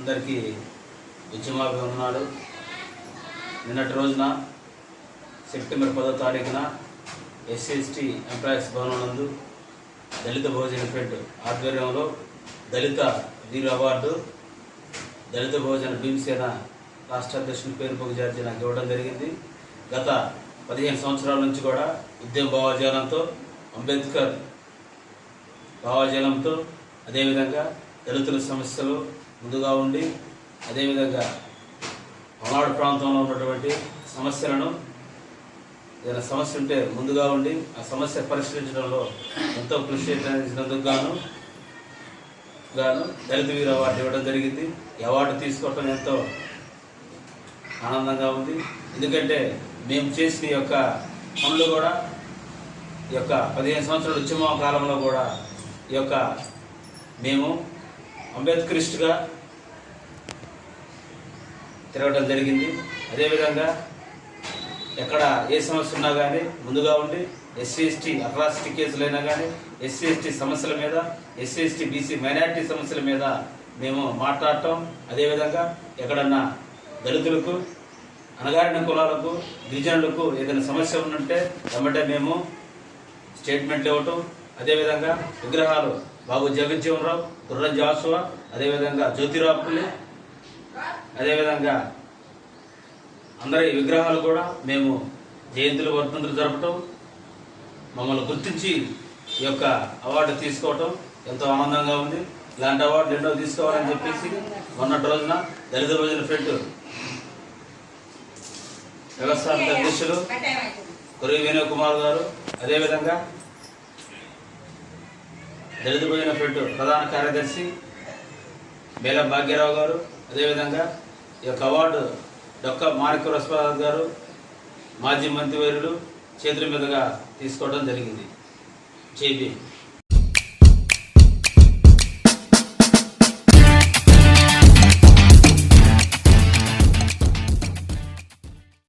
అందరికీ ఉద్యమాభివందనాలు నిన్నటి రోజున సెప్టెంబర్ పదో తారీఖున ఎస్సీఎస్టీ ఎంప్లాయీస్ భవనం నందు దళిత భోజన ఫెడ్ ఆధ్వర్యంలో దళిత వీరు అవార్డు దళిత భోజన భీమసేన రాష్ట్ర అధ్యక్షుని పేరు పొగ జార్జి నాకు ఇవ్వడం జరిగింది. గత పదిహేను సంవత్సరాల నుంచి కూడా ఉద్యమ భావజాలంతో అంబేద్కర్ భావజాలంతో అదేవిధంగా దళితుల సమస్యలు ముందుగా ఉండి అదేవిధంగా పల్నాడు ప్రాంతంలో ఉన్నటువంటి సమస్యలను ఏదైనా సమస్య ఉంటే ముందుగా ఉండి ఆ సమస్య పరిష్కరించడంలో ఎంతో కృషి చేసినందుకు గాను గాను దళిత వీరు అవార్డు ఇవ్వడం జరిగింది. ఈ అవార్డు తీసుకోవటం ఎంతో ఆనందంగా ఉంది. ఎందుకంటే మేము చేసిన ఈ యొక్క పనులు కూడా ఈ యొక్క పదిహేను సంవత్సరాల ఉద్యమ కాలంలో కూడా ఈ యొక్క మేము అంబేద్కరిస్ట్గా తిరగడం జరిగింది. అదేవిధంగా ఎక్కడ ఏ సమస్య ఉన్నా కానీ ముందుగా ఉండి ఎస్సీ ఎస్టీ అట్రాసిటీ కేసులైనా కానీ ఎస్సీ ఎస్టీ సమస్యల మీద ఎస్సీ ఎస్టీ బీసీ మైనారిటీ సమస్యల మీద మేము మాట్లాడటం. అదేవిధంగా ఎక్కడన్నా దళితులకు అణగారిన కులాలకు గిరిజనులకు ఏదైనా సమస్య ఉందంటే వెంబటే మేము స్టేట్మెంట్ ఇవ్వటం. అదేవిధంగా విగ్రహాలు బాబు జగజ్జీవన్ రావు గుర్రం జాసువ అదేవిధంగా జ్యోతిరావు అదేవిధంగా అందరి విగ్రహాలు కూడా మేము జయంతులు వర్ధంతులు జరపటం మమ్మల్ని గుర్తించి ఈ యొక్క అవార్డు తీసుకోవటం ఎంతో ఆనందంగా ఉంది. ఇలాంటి అవార్డు ఎన్నో తీసుకోవాలని చెప్పేసి మొన్నటి రోజున దళిత రోజున ఫ్రెండ్ వ్యవస్థాపక అధ్యక్షులు కురవి వినయ్ కుమార్ గారు అదేవిధంగా దళిత భోజన ఫ్రెండ్ ప్రధాన కార్యదర్శి బేలం భాగ్యరావు గారు అదేవిధంగా ఈ యొక్క అవార్డు డొక్క మాణిక రసప్రసాద్ గారు మాజీ మంత్రివర్యులు చేతుల మీదుగా తీసుకోవడం జరిగింది. జేబీ